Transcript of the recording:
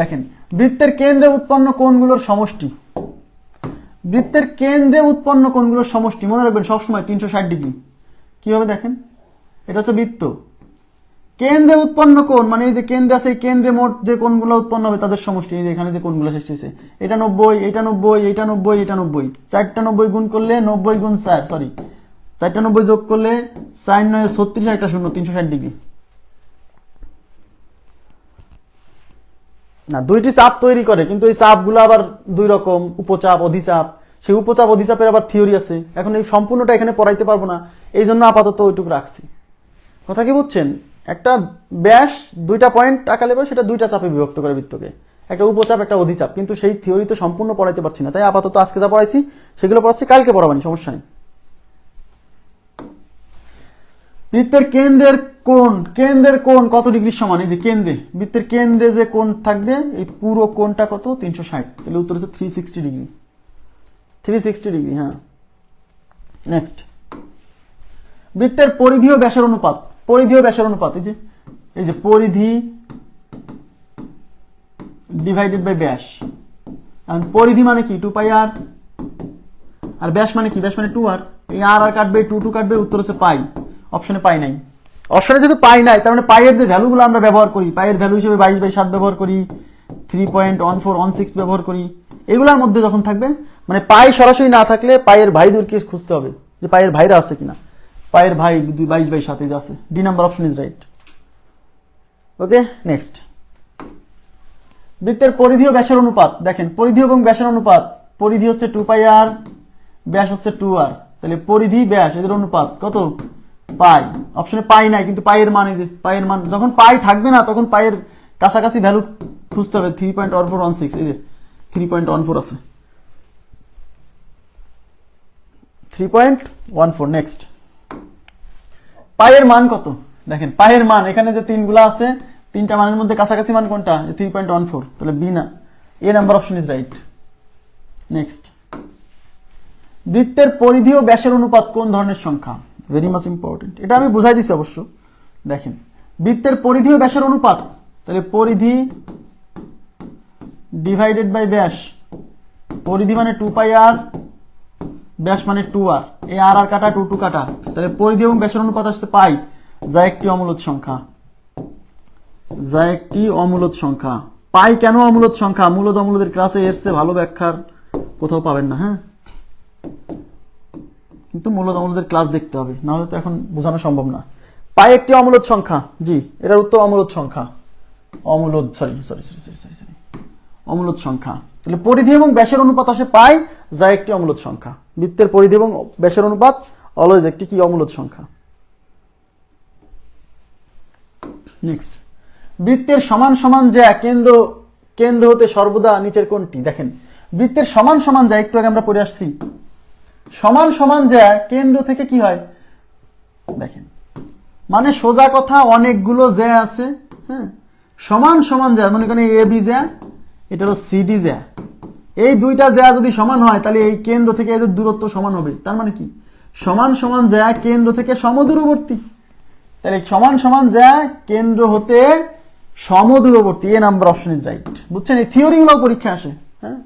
দেখেন, বৃত্তের কেন্দ্রে উৎপন্ন কোণগুলোর সমষ্টি। বৃত্তের কেন্দ্রে উৎপন্ন কোণগুলোর সমষ্টি, মনে রাখবেন, সবসময় তিনশো ষাট ডিগ্রি। কীভাবে দেখেন? এটা হচ্ছে বৃত্ত। কেন্দ্রে উৎপন্ন কোণ মানে এই যে কেন্দ্রে আছে, এই কেন্দ্রে মোট যে কোণগুলো উৎপন্ন হবে, তাদের সমষ্টি, এই যে এখানে যে কোণগুলো সৃষ্টি হয়েছে, এটা নব্বই এটা নব্বই এটা নব্বই এটা নব্বই। চারটা নব্বই গুণ করলে নব্বই গুণ চার সরি চারটা নব্বই যোগ করলে চার নয় ছত্রিশ, একটা শূন্য, তিনশো ষাট ডিগ্রি। না, দুইটি চাপ তৈরি করে, কিন্তু এই চাপগুলো আবার দুই রকম, উপচাপ, অধিচাপ। সেই উপচাপ, অধিচাপের আবার থিওরি আছে। এখন এই সম্পূর্ণটা এখানে পড়াইতে পারব না, এই জন্য আপাতত ওইটুকু রাখছি। কথা কি বুঝছেন? একটা ব্যাস দুইটা পয়েন্ট আকালে পরে সেটা দুইটা চাপে বিভক্ত করে বৃত্তকে। একটা উপচাপ, একটা অধিচাপ। কিন্তু সেই থিওরি তো সম্পূর্ণ পড়াইতে পারছি না, তাই আপাতত আজকে যা পড়াইছি, সেগুলো পড়াচ্ছি, কালকে পড়াবানি সমস্যা নেই। বৃত্তের কেন্দ্রের কোণ কেন্দ্রের কোণ কত ডিগ্রির সমান? এই যে কেন্দ্রে। বৃত্তের কেন্দ্রে যে কোণ থাকবে, এই পুরো কোণটা কত? তিনশো ষাট। তাহলে উত্তর হচ্ছে three sixty degree. Three sixty degree হ্যাঁ। নেক্সট বৃত্তের পরিধি ও ব্যাসের অনুপাত। পরিধি ও ব্যাসের অনুপাত, এই যে এই যে পরিধি ডিভাইডেড বাই ব্যাস। আর পরিধি মানে কি? টু পাই আর আর ব্যাস মানে কি? ব্যাস মানে টু আর এই আর আর কাটবে টু টু কাটবে, উত্তর হচ্ছে পাই অপশনে পাই নাই। অপশনে যেহেতু পাই নাই, তার মানে পাইয়ের যে ভ্যালুগুলো আমরা ব্যবহার করি, পাইয়ের ভ্যালু হিসেবে বাইশ বাই সাত ব্যবহার করি three point one four one six ব্যবহার করি, এগুলোর মধ্যে যখন থাকবে মানে পাই সরাসরি না থাকলে পায়ের ভাইদেরকে খুঁজতে হবে, যে পায়ের ভাইরা আছে কিনা। পায়ের ভাই দুই, বাইশ বাই সাতে আছে D number option is right okay next বৃত্তের পরিধি ও ব্যাসের অনুপাত, দেখেন, পরিধি এবং ব্যাসের অনুপাত, পরিধি হচ্ছে টু পাই আর ব্যাস হচ্ছে টু আর তাহলে পরিধি, ব্যাস, এদের অনুপাত কত? পাই। অপশনে পাই নাই, কিন্তু পায়ের মান যে পায়ের মান যখন পাই থাকবে না, তখন পায়ের কাছাকাছি ভ্যালু খুঁজতে হবে। Three point one four one six এই যে থ্রি পয়েন্ট ওয়ান ফোর আছে। Three point one four next পায়ের মান কত? দেখেন পায়ের মান, এখানে যে তিনগুলা আছে, তিনটা মানের মধ্যে কাছাকাছি মান কোনটা? থ্রি পয়েন্ট ওয়ান ফোর তাহলে বি না। A number option is right next বৃত্তের পরিধি ও ব্যাসের অনুপাত কোন ধরনের সংখ্যা? ভেরি মাচ ইম্পর্টেন্ট এটা আমি বুঝাই দিছি অবশ্য। দেখেন, বৃত্তের পরিধি ও ব্যাসের অনুপাত। তাহলে পরিধি ডিভাইডেড বাই ব্যাস, পরিধি মানে টু পাই আর ব্যাস মানে টু আর এই আর আর কাটা টু টু কাটা। তাহলে পরিধি এবং ব্যাসের অনুপাত আসতে পাই যা একটি অমূলত সংখ্যা। যা একটি অমূলত সংখ্যা। পাই কেন অমূলত সংখ্যা? মূলত অমূলদের ক্লাসে এসছে ভালো ব্যাখ্যার কোথাও পাবেন না হ্যাঁ? কিন্তু মূলত অমূলদের ক্লাস দেখতে হবে, নাহলে তো এখন বোঝানো সম্ভব না। পাই একটি অমূলত সংখ্যা, জি, এটার উত্তর অমূলত সংখ্যা। অমূলত sorry sorry sorry sorry sorry sorry অমূলত সংখ্যা। তাহলে পরিধি এবং ব্যাসের অনুপাত আসে পাই যা একটি অমূলত সংখ্যা। বৃত্তের পরিধি এবং ব্যাসের অনুপাত, অলওয়েজ একটি কি অমূলত সংখ্যা। নেক্সট বৃত্তের সমান সমান যা কেন্দ্র কেন্দ্র হতে সর্বদা নিচের কোনটি দেখেন, বৃত্তের সমান সমান যা একটু আগে আমরা পড়ে আসছি। সমান সমান যা কেন্দ্র থেকে কি হয়? দেখেন। মানে সোজা কথা, অনেকগুলো জ্যা আছে হ্যাঁ? সমান সমান জ্যা, মনে করেন এ বি জ্যা, এটা হলো সিডি জ্যা। এই দুইটা জ্যা যদি সমান হয়, তাহলে এই কেন্দ্র থেকে এদের দূরত্ব সমান হবে। তার মানে কি? সমান সমান জ্যা কেন্দ্র থেকে সমদূরবর্তী। তাহলে সমান সমান জ্যা কেন্দ্র হতে সমদূরবর্তী। A number option is right বুঝছেন? এই থিওরিগুলো পরীক্ষা আসে হ্যাঁ?